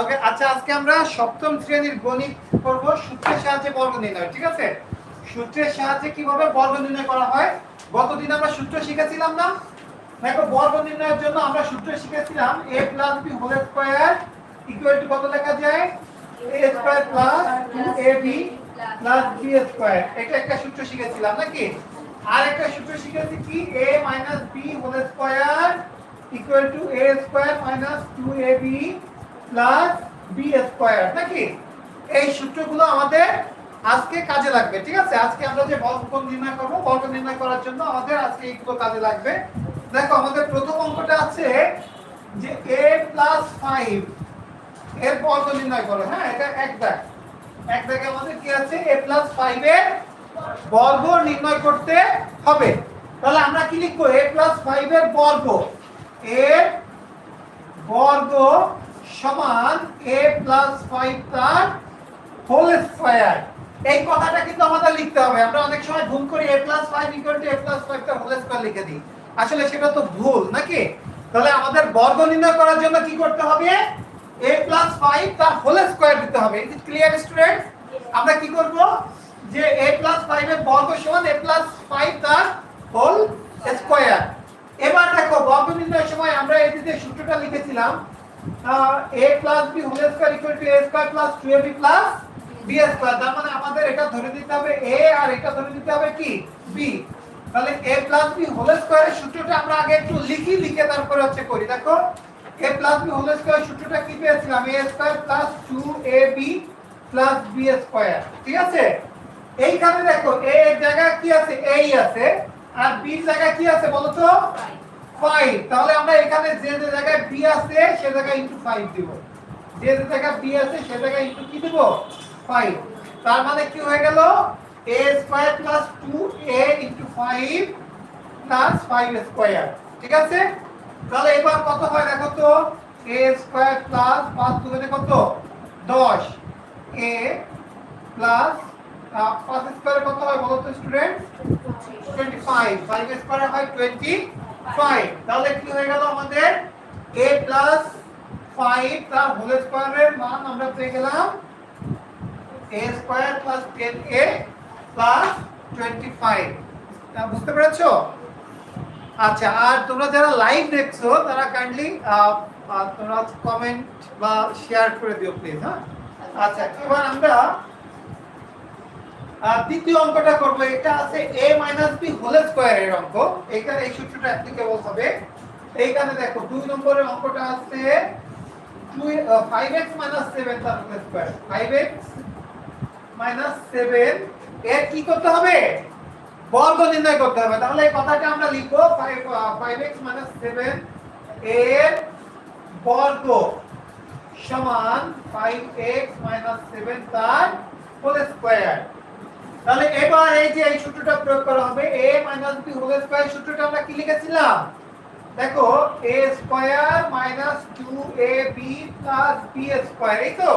ওকে আচ্ছা আজকে আমরা সপ্তম শ্রেণির গণিত করব সূত্রের সাহায্যে বর্গ নির্ণয়, ঠিক আছে? সূত্রের সাহায্যে কীভাবে বর্গ নির্ণয় করা হয়? গতদিন আমরা সূত্র শিখেছিলাম না? দেখো, বর্গ নির্ণয়ের জন্য আমরা সূত্র শিখেছিলাম a plus b whole square equal to কত লেখা যায়? a square plus 2ab plus b square এটা একটা সূত্র শিখেছিলাম, নাকি? আর একটা সূত্র শিখেছি কি? a minus b whole square equal to a square minus 2ab plus b square নাকি? এই সূত্রগুলো আমাদের আজকে কাজে লাগবে, ঠিক আছে? আজকে আমরা যে বর্গ নির্ণয় করব বর্গ নির্ণয় করার জন্য আমাদের আজকে এইগুলো কাজে লাগবে। দেখো, আমাদের প্রথম অঙ্কটা আছে যে a 5 এর বর্গ নির্ণয় করো। হ্যাঁ এটা এক দাগ। এক দাগে আমাদের কি আছে? a 5 এর বর্গ নির্ণয় করতে হবে। তাহলে আমরা কি লিখব? a 5 এর বর্গ এর বর্গ সমান a 5 তার হোল স্কয়ার এই কথাটা কিন্তু আমাদের লিখতে হবে। আমরা অনেক সময় ভুল করি, a 5 ইকুয়াল টু a 5 তার হোল স্কয়ার লিখে দিই। আসলে সেটা তো ভুল, নাকি? তাহলে আমাদের বর্গ নির্ণয় করার জন্য কি করতে হবে? a 5 তার হোল স্কয়ার দিতে হবে। ইজ ইট ক্লিয়ার স্টুডেন্ট আমরা কি করব? যে এ প্লাস ফাইভ এর বর্গ সমান a 5 তার হোল স্কয়ার এবার দেখো, বর্গ নির্ণয়ের সময় আমরা এই যে সূত্রটা লিখেছিলাম a plus b whole square equal to a square plus 2ab plus b square তার মানে আমাদের এটা ধরে দিতে হবে a আর এটা ধরে দিতে হবে কি? B তাহলে a প্লাস b হোল স্কয়ারের সূত্রটা আমরা আগে একটু লিখি, লিখে তারপরে হচ্ছে করি। দেখো, a plus b whole square সূত্রটা কি পেয়েছিলাম? A square plus 2ab plus b square ঠিক আছে? এইখানে দেখো, a এর জায়গায় কি আছে? এই আছে। আর এর জায়গায় কি আছে বলো 5 তাহলে আমরা এখানে যে যে জায়গায় b আছে সে জায়গায় ইনটু 5 দিব। যে যে জায়গায় b আছে সে জায়গায় ইনটু কি দিব? 5 তার মানে কি হয়ে গেল? A square plus 2a into 5 plus 5 square ঠিক আছে? তাহলে এবার কত হয় দেখো তো? A স্কয়ার প্লাস 5 দুগুণে কত? 10 a প্লাস 5 স্কয়ার কত হয় বলো তো স্টুডেন্ট 25 5 স্কয়ার হয় 25 তাহলে কি গেল আমাদের? A 5 তার হোল স্কয়ারের আমরা পেয়ে গেলাম a স্কয়ার 10a 25 বুঝতে পেরেছ? আচ্ছা আর তোমরা যারা লাইভ দেখছ, তারা কাইন্ডলি তোমরা কমেন্ট বা শেয়ার করে দিও প্লিজ হ্যাঁ? আচ্ছা এবার আমরা দ্বিতীয় অঙ্কটা করব। এটা আছে a b হোল স্কয়ারের অঙ্ক। এখানে এই সূত্রটা অ্যাপ্লিকেবল হবে। এইখানে দেখো, দুই নম্বরের অঙ্কটা আছে 2 5x 7 তার হোল স্কয়ার 5x 7 এর কি করতে হবে? বর্গ নির্ণয় করতে হবে। তাহলে এই কথাটা আমরা লিখব 5 5x 7 এর বর্গ সমান 5x 7 তার হোল স্কয়ার তাহলে এবার এই যে এই সূত্রটা প্রয়োগ করা হবে a b হোল স্কয়ার সূত্রটা আমরা কি লিখেছিলাম? দেখো a square minus 2ab plus b square এই তো?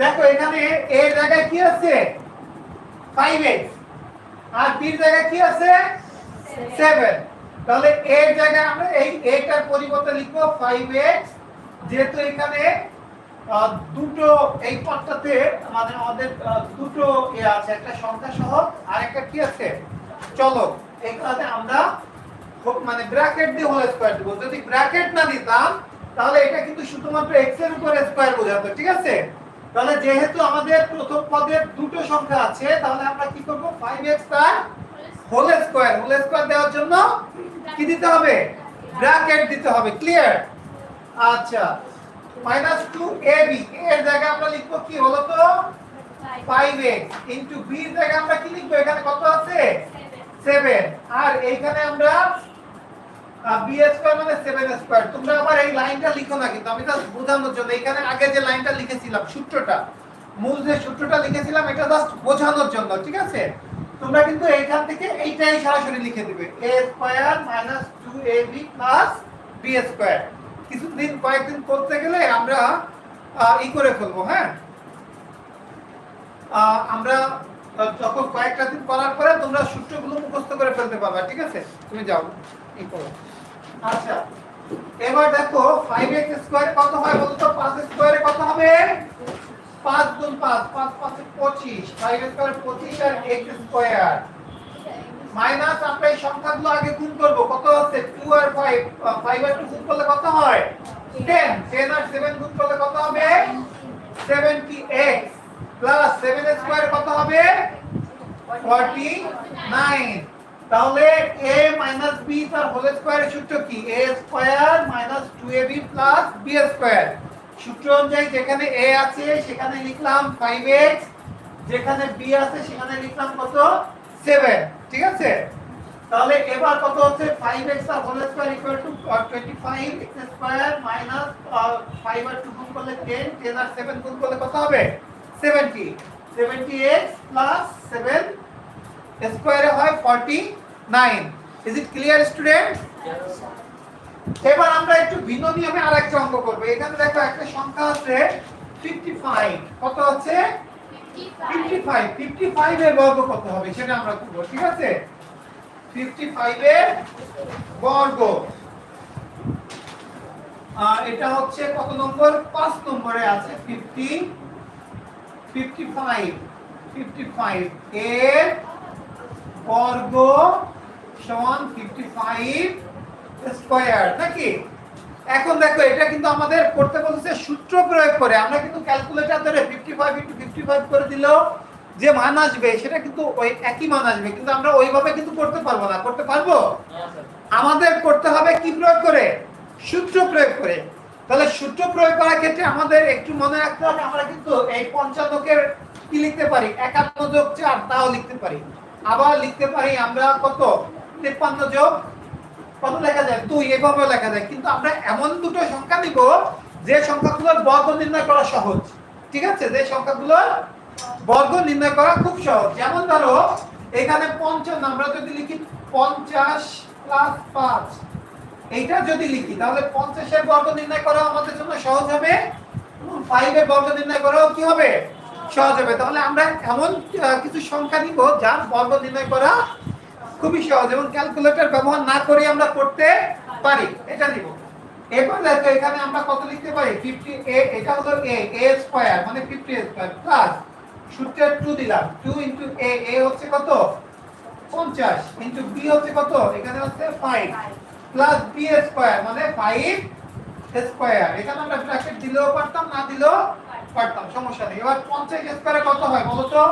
দেখো এখানে a এর জায়গায় কি আছে? 5x আর b এর জায়গায় কি আছে? 7 তাহলে a এর জায়গায় আমরা এই a টার পরিবর্তে লিখব 5x যেহেতু এখানে দুটো এই পদটাতে মানে আমাদের দুটো এ আছে, একটা সংখ্যা সহ, আর একটা কি আছে? চলো এইখানে আমরা মানে ব্র্যাকেট দিয়ে হোল স্কয়ার দিব। যদি ব্র্যাকেট না দিতাম, তাহলে এটা কিন্তু শুধুমাত্র x এর উপরে স্কয়ার বোঝাতো, ঠিক আছে? তাহলে যেহেতু আমাদের প্রথম পদের দুটো সংখ্যা আছে, তাহলে আমরা কি করব? 5x তার হোল স্কয়ার হোল স্কয়ার দেওয়ার জন্য কি দিতে হবে? ব্র্যাকেট দিতে হবে ক্লিয়ার আচ্ছা মাইনাস টু এ বি এর জায়গায় আমরা লিখব কি হলো তো? 5x ইনটু বি এর জায়গায় আমরা কি লিখব? এখানে কত আছে? 7 আর এইখানে আমরা বি স্কয়ার মানে 7 স্কয়ার তোমরা আবার এই লাইনটা লিখো না কিন্তু, আমি জাস্ট বোঝানোর জন্য। এখানে আগে যে লাইনটা লিখেছিলাম, সূত্রটা, মূল যে সূত্রটা লিখেছিলাম, এটা জাস্ট বোঝানোর জন্য, ঠিক আছে? তোমরা কিন্তু এইখান থেকে এইটাই সরাসরি লিখে দিবে। A square minus 2ab plus b square কিছুদিন, কয়েকদিন করতে গেলে আমরা ই করে ফেলব হ্যাঁ? আমরা যখন কয়েকটা দিন করার পরে তোমরা সূত্রগুলো মুখস্থ করে ফেলতে পারবে, ঠিক আছে? তুমি যাও, ই করো। আচ্ছা এবার দেখো ফাইভ 5x স্কয়ার কত হয় বলতো 5 স্কয়ারে পাঁচ পাঁচ, পাঁচে পঁচিশ। ফাইভ স্কোয়ার পঁচিশ আর এক্স স্কোয়ার মাইনাস আমরা এই সংখ্যাগুলো আগে গুণ করব। কত হচ্ছে? টু আর ফাইভ ফাইভ আর টু গুণ করলে কত হয়? টেন টেন আর সেভেন গুণ করলে কত হবে? Seventy X plus seven square কত হবে? ফর্টি নাইন তাহলে a মাইনাস b তার হোল স্কয়ারের সূত্র কি? a square minus 2ab plus b square সূত্র অনুযায়ী যেখানে a আছে, সেখানে লিখলাম 5x যেখানে b আছে, সেখানে লিখলাম কত? 7 ঠিক আছে? তাহলে এবার কত হচ্ছে? 5x R whole square equal to 25 x square minus 5 আর 2 গুণ করলে 10 10 আর 7 গুণ করলে কত হবে? 70 70x প্লাস 7 স্কোয়ারে হয় 49 ইজ ইট ক্লিয়ার স্টুডেন্ট এবার আমরা একটু ভিন্ন নিয়মে আরেকটা অঙ্ক করব। এখানে দেখো একটা সংখ্যা আছে 55 কত আছে? 55 55 এর বর্গ কত হবে সেটা আমরা করব ঠিক আছে? 55 এর বর্গ। আর এটা হচ্ছে কত নম্বর? 5 নম্বরে আছে 50 55 55 এর বর্গ সমান 55 স্কয়ার নাকি? এখন দেখো এটা কিন্তু আমাদের করতে বলছে সূত্র প্রয়োগ করে। আমরা কিন্তু ক্যালকুলেটর ধরে 55 ইনটু 55 করে দিল যে মান আসবে সেটা কিন্তু ওই একই মান আসবে। কিন্তু আমরা ওইভাবে কিন্তু করতে পারব না। করতে পারব? আমাদের করতে হবে কি প্রয়োগ করে? সূত্র প্রয়োগ করে। তাহলে সূত্র প্রয়োগ করার ক্ষেত্রে আমাদের একটু মনে রাখতে হবে আমরা কিন্তু এই পঞ্চান্নকে কি লিখতে পারি? একান্ন যোগ চার তাও লিখতে পারি। আবার লিখতে পারি আমরা কত? তেপ্পান্ন যোগ কত লেখা যায়, দুই এভাবে লেখা যায়। কিন্তু আমরা এমন দুটো সংখ্যা নিব যে সংখ্যাগুলোর বর্গ নির্ণয় করা সহজ। ঠিক আছে? যে সংখ্যাগুলোর বর্গ নির্ণয় করা খুব সহজ। যেমন ধরো, এখানে পঞ্চান্ন আমরা যদি লিখি পঞ্চাশ প্লাস পাঁচ, এইটা যদি লিখি, তাহলে পঞ্চাশের বর্গ নির্ণয় করা আমাদের জন্য সহজ হবে ফাইভের বর্গ নির্ণয় করাও কি হবে? সহজ হবে। তাহলে আমরা এমন কিছু সংখ্যা নিব, যার বর্গ নির্ণয় করা খুবই সহজ এবং ক্যালকুলেটর ব্যবহার না করে আমরা করতে পারি। এটা নিব। এরপর দেখো, এখানে আমরা কত লিখতে পারি? 50 এ এটা হলো a a স্কয়ার মানে 50 স্কয়ার প্লাস সূত্রের 2 দিলাম। 2 ইনটু a a হচ্ছে কত? 50 ইনটু b হচ্ছে কত? এখানে হচ্ছে 5 প্লাস b স্কয়ার মানে 5 স্কয়ার এখানে আমরা ব্র্যাকেট দিলেও পারতাম, না দিলেও পারতাম। সমস্যা নেই। এবার 50 স্কয়ারে কত হয় বলো তো?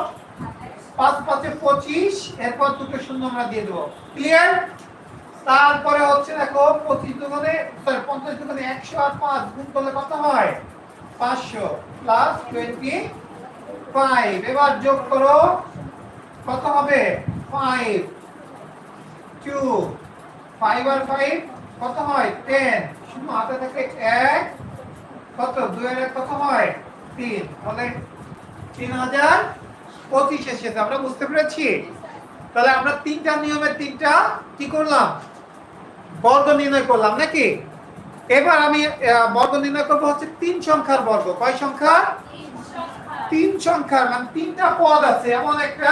পাঁচ পাঁচে পঁচিশ, এরপর দুটো শূন্য আমরা দিয়ে দেবো। ক্লিয়ার তারপরে হচ্ছে দেখো পঁচিশ দোকানে সরি পঞ্চাশ দোকানে একশো আর পাঁচ গুণ করলে কত হয়? পাঁচশো প্লাস টোয়েন্টি ফাইভ এবার যোগ করো, কত হবে? ফাইভ টু ফাইভ আর ফাইভ কত হয়? টেন শূন্য হাতে থেকে এক। কত? দুয়ের এক কত হয়? তিন। তাহলে তিন হাজার পঁচিশ এসেছে আমরা বুঝতে পেরেছি। তাহলে আমরা তিনটা নিয়মের তিনটা কি করলাম? বর্গ নির্ণয় করলাম নাকি? এবার আমি বর্গ নির্ণয় করব হচ্ছে তিন সংখ্যার বর্গ। কয় সংখ্যা তিন সংখ্যার। মানে তিনটা পদ আছে এমন একটা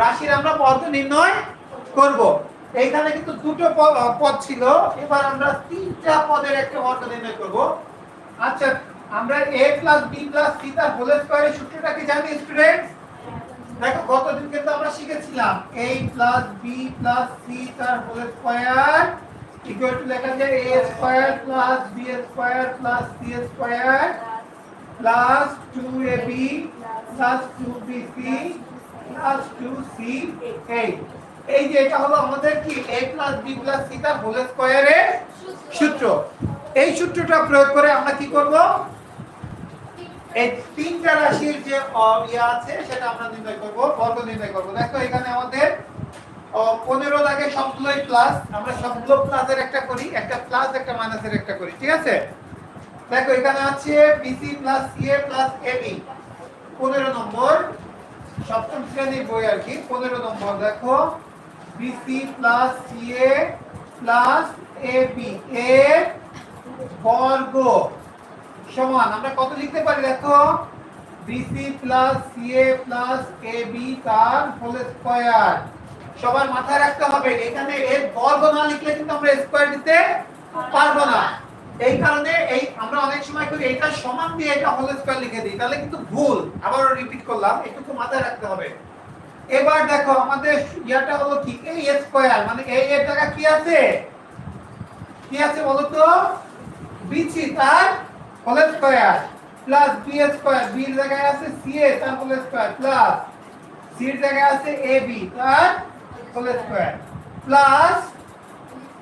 রাশির আমরা বর্গ নির্ণয় করব। এইখানে কিন্তু দুটো পদ ছিল। এবার আমরা তিনটা পদের একটা বর্গ নির্ণয় করব। আচ্ছা আমরা a plus b plus c তার হোল স্কয়ারের সূত্রটা কি জানি স্টুডেন্ট দেখো, গতদিন কিন্তু আমরা শিখেছিলাম a plus b plus c তার হোল স্কয়ার ইকুয়াল টু লেখা যায় a square plus b square plus c square plus 2ab plus 2bc plus 2ca এই যে এটা হলো আমাদের কি? A plus b plus c তার হোল স্কয়ারের সূত্র। এই সূত্রটা প্রয়োগ করে আমরা কি করব? এই তিনটা রাশির যে ইয়ে আছে, সেটা আমরা নির্ণয় করব, বর্গ নির্ণয় করব। দেখো, এখানে আমাদের পনেরো দাগে সবগুলোই প্লাস আমরা সবগুলো প্লাসের একটা করি, একটা প্লাস একটা মাইনাসের একটা করি, ঠিক আছে? দেখো, এখানে আছে BC plus CA plus AB পনেরো নম্বর, সপ্তম শ্রেণির বই আর কি, পনেরো নম্বর, দেখো BC plus CA plus AB এর বর্গ। সমান, আমরা কত লিখতে পারি দেখো? BC plus CA plus AB তার হোল স্কয়ার সবার মাথায় রাখতে হবে, এখানে এর বর্গ না লিখলে কিন্তু আমরা স্কয়ার দিতে পারব না। এই কারণে এই, আমরা অনেক সময় করি, এটা সমান দিয়ে এটা হোল স্কয়ার লিখে দিই, তাহলে কিন্তু ভুল। আবার রিপিট করলাম, একটু মাথায় রাখতে হবে। এবার দেখো, আমাদের ইয়াটা হলো কি? এই স্কয়ার মানে এই এর জায়গা কি আছে? কি আছে বলো তো? বিসি তার whole square plus B square B এর জায়গায় আছে সি এ তার হোল স্কয়ার প্লাস সি এর জায়গায় আছে এ বি তার whole square plus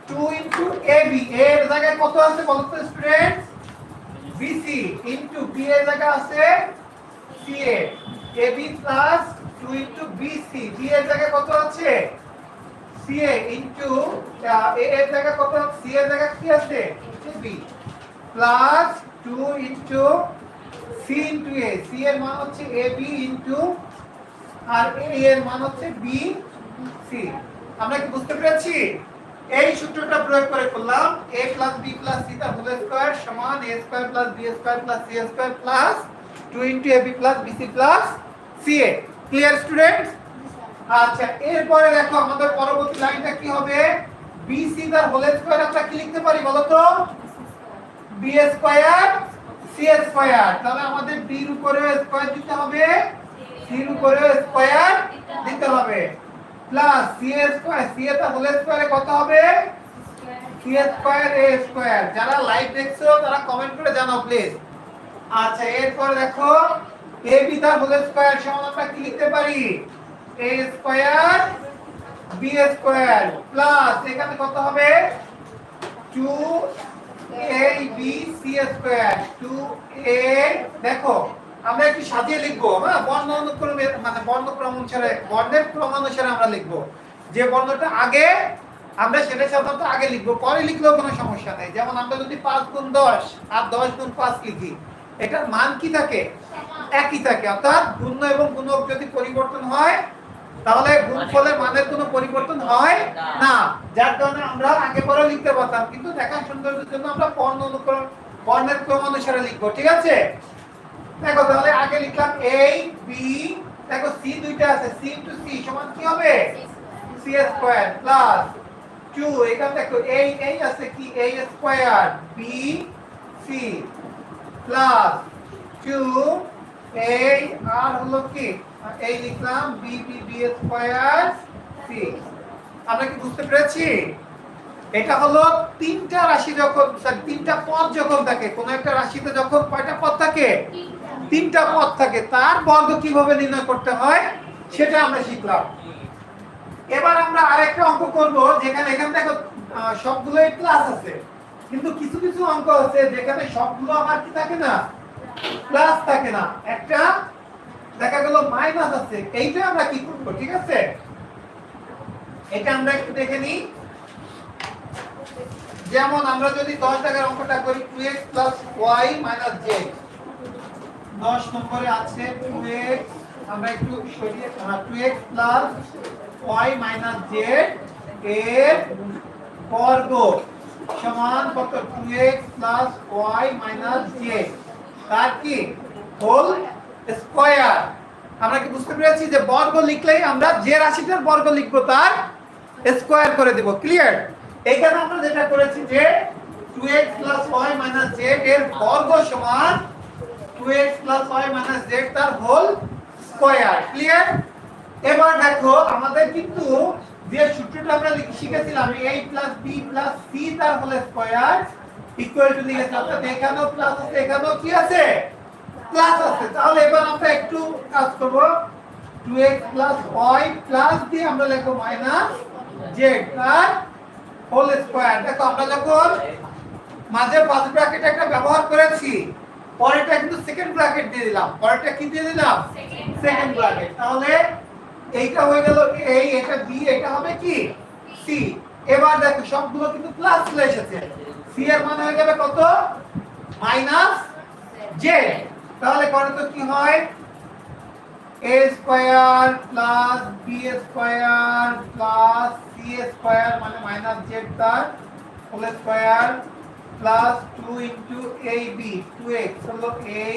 2 into A B এর জায়গায় কত আছে বলো তো স্টুডেন্ট বিসি ইনটু বি এর জায়গায় আছে C A A B plus 2 into BC B এর জায়গায় কত আছে? সি এ ইনটু এ এর জায়গায় কত সি এর জায়গায় কি আছে? B plus 2 into C into A C A B into R A B C বুঝতে পেরেছি? এই a প্লাস b প্লাস সমান square plus square plus c square plus 2 into ab plus ca clear আচ্ছা এরপরে দেখো আমাদের পরবর্তী লাইনটা কি হবে? Bc তার হোল স্কয়ার আমরা কি লিখতে পারি বলো তো b স্কয়ার c স্কয়ার। তাহলে আমাদের এর উপরে স্কয়ার দিতে হবে এর উপরে স্কয়ার দিতে হবে। প্লাস সি স্কয়ার, সি এর হোল স্কয়ারে কত হবে? C square A square. যারা লাইভ দেখছ, তারা কমেন্ট করে জানাও প্লিজ আচ্ছা এরপর দেখো, এ বি তার হোল স্কয়ার সমান আমরা কি লিখতে পারি? A square, B square. Plus এখানে কত হবে? 2 A B C square 2 A দেখো, আমরা একটু সাজিয়ে লিখব হ্যাঁ? মানে সেটা সাধারণত আগে লিখব, পরে লিখলেও কোনো সমস্যা নেই। যেমন আমরা যদি পাঁচ গুণ দশ, আর দশ গুণ পাঁচ লিখি, এটার মান কি থাকে? একই থাকে। অর্থাৎ গুণ্য এবং গুণক যদি পরিবর্তন হয় তাহলে গুণফলের মানের কোনো পরিবর্তন হয় না। যার কারণে আমরা আগে পরে লিখতে পারতাম। কিন্তু দেখা সৌন্দর্যের জন্য আমরা বর্ণ অনুক্রম বর্ণের ক্রম অনুসারে লিখব, ঠিক আছে? দেখো তাহলে আগে লিখলাম a, b, দেখো c দুইটা আছে, c ইনটু c সমান কি হবে? C স্কয়ার প্লাস 2 এখানে দেখো a a আছে কি? A স্কয়ার b, c প্লাস 2 a আর হলো কি? এই লিখলাম আমরা কি বুঝতে পেরেছি? এটা হলো তিনটা রাশি যখন sorry, তিনটা পদ যখন থাকে কোন একটা রাশিতে যখন কয়টা পদ থাকে? তিনটা পদ থাকে। তার বর্গ কীভাবে নির্ণয় করতে হয়? সেটা আমরা শিখলাম। এবার আমরা আরেকটা অঙ্ক করব যেখানে এখানে আহ, সবগুলোই প্লাস আছে। কিন্তু কিছু কিছু অঙ্ক আছে যেখানে সবগুলো আমার কি থাকে না? প্লাস থাকে না। একটা মাইনাস আছে। এইটা আমরা কি করব? ঠিক আছে? এটা আমরা একটু দেখে নিই। যেমন আমরা যদি 10 টাকার অঙ্কটা করি 2x y z 10 নম্বরে আছে 2x আমরা একটু সরিয়ে আহ, 2x y z এর বর্গ সমান কত? 2x y z তার কি? হোল স্কয়ার আমরা কি বুঝতে পেরেছি যে বর্গ লিখলেই আমরা যে রাশিটার বর্গ লিখব তার স্কোয়ার করে দেব ক্লিয়ার এখানে আমরা যেটা করেছি যে 2x y z এর বর্গ সমান 2x y z তার হোল স্কয়ার ক্লিয়ার এবার দেখো, আমাদের কিন্তু যে সূত্রটা আমরা শিখেছিলাম a b c তার হোল স্কয়ার ইকুয়াল টু লিখেছি অর্থাৎ এখানেও প্লাস আছে, এখানেও কি আছে? প্লাস আছে। তাহলে এবার আমরা একটু কাজ করব। 2x y প্লাস দিয়ে আমরা লিখব মাইনাস z তার হোল স্কয়ার দেখো আমরা যখন মাঝে পাঁচ ব্র্যাকেট একটা ব্যবহার করেছি পরেরটা কিন্তু সেকেন্ড ব্র্যাকেট দিয়ে দিলাম। পরেরটা কি দিয়ে দিলাম? সেকেন্ড ব্র্যাকেট তাহলে এইটা হয়ে গেল এই এটা বি এটা হবে কি? সি এবার দেখো সবগুলো কিন্তু প্লাস চলে এসেছে। সি এর মান হয়ে যাবে কত? মাইনাস জে তাহলে করে তো কি হয়? A square plus B square plus C square মানে মাইনাস জেড তার whole square plus two into A B two X হলো A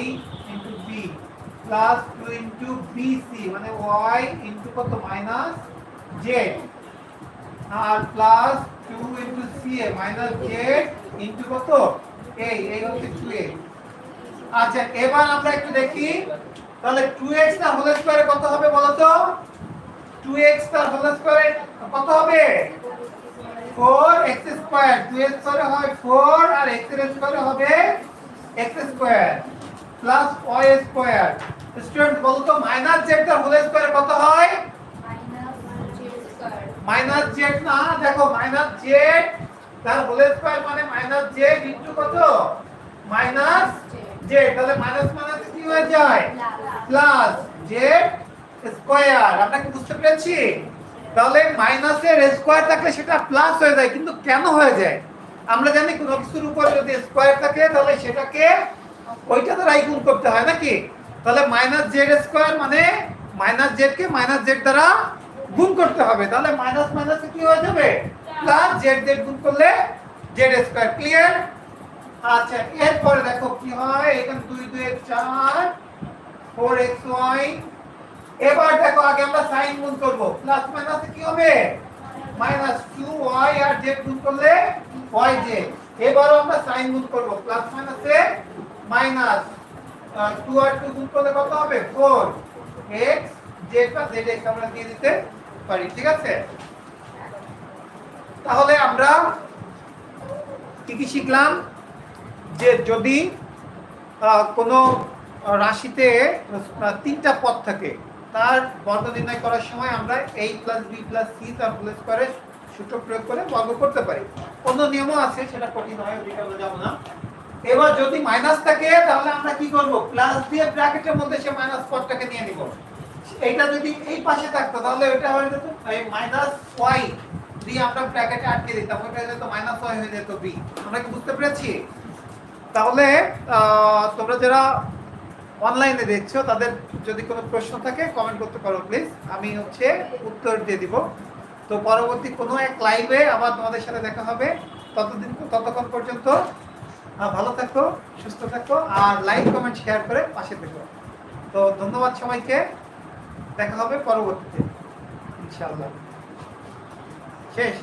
into B plus two into B C মানে ওয়াই ইন্টু কত? Minus Z R plus two into C A minus Z into কত? এই এই হচ্ছে two এ আচ্ছা এবার আমরা একটু দেখি। তাহলে 2x না হোল স্কয়ারে কত হবে বলো তো 2x তার হোল স্কয়ারে কত হবে? 4x স্কয়ার 2x স্কয়ারে হয় 4 আর x এর স্কয়ারে হবে x square plus y square student বলো তো মাইনাস z তার হোল স্কয়ারে কত হয়? মাইনাস জেড না, দেখো মাইনাস জেড তার হোল স্কয়ার মানে মাইনাস জেড ইনটু কত? মাইনাস জেড তাহলে মাইনাস মাইনাস কি হয়ে যায়? প্লাস জেড স্কয়ার আমরা কি বুঝতে পেরেছি? তাহলে মাইনাসের স্কয়ার থাকলে সেটা প্লাস হয়ে যায়, কিন্তু কেন হয়ে যায়? আমরা জানি কোনো কিছুর উপর যদি স্কয়ার থাকে, তাহলে সেটাকে ওইটা দ্বারাই গুণ করতে হয়, নাকি? তাহলে মাইনাস জেড স্কয়ার মানে মাইনাস জেড কে মাইনাস জেড দ্বারা গুণ করতে হবে। তাহলে মাইনাস মাইনাসে কি হয়ে যাবে? প্লাস জেড জেড গুণ করলে জেড স্কয়ার ক্লিয়ার আচ্ছা এরপরে দেখো কি হয়, এখানে দুই দুই চার ফোর এক্স ওয়াই এবার দেখো আগে আমরা সাইন গুণ করব। প্লাস মাইনাসে কি হবে? মাইনাস টু ওয়াই আর জেড গুণ করলে ওয়াই জেড এবারও আমরা সাইন গুণ করব। প্লাস মাইনাসে মাইনাস টু আর টু গুণ করলে কত হবে? ফোর এক্স জেড বা জেড এক্স আমরা দিয়ে দিতে পারি, ঠিক আছে? তাহলে আমরা কি কি শিখলাম? যে যদি কোনো রাশিতে তিনটা পদ থাকে, তার বর্গ নির্ণয় করার সময় আমরা এই প্লাস বি প্লাস সি তার হোল স্কয়ারে সূত্র প্রয়োগ করে বর্গ করতে পারি। অন্য নিয়মও আছে, সেটা কঠিন হয়, ওদিকে যাব না। এবার যদি মাইনাস থাকে, তাহলে আমরা কি করব? প্লাস দিয়ে ব্র্যাকেটের মধ্যে সে মাইনাস পদটাকে নিয়ে নিব। এইটা যদি এই পাশে থাকতো, তাহলে ওটা হয়ে যেত মাইনাস ওয়াই দিয়ে আমরা ব্র্যাকেটে আটকে দিতাম, ওটা হয়ে যেত মাইনাস ওয়াই হয়ে যেত বি আমরা কি বুঝতে পেরেছি? তাহলে তোমরা যারা অনলাইনে দেখছ, তাদের যদি কোনো প্রশ্ন থাকে কমেন্ট করতে পারো প্লিজ আমি হচ্ছে উত্তর দিয়ে দিব। তো পরবর্তী কোনো এক লাইভে আবার তোমাদের সাথে দেখা হবে। ততদিন ততক্ষণ পর্যন্ত ভালো থাকো, সুস্থ থাকো, আর লাইক কমেন্ট শেয়ার করে পাশে থেকো। তো ধন্যবাদ সবাইকে। দেখা হবে পরবর্তীতে, ইনশাআল্লাহ। শেষ।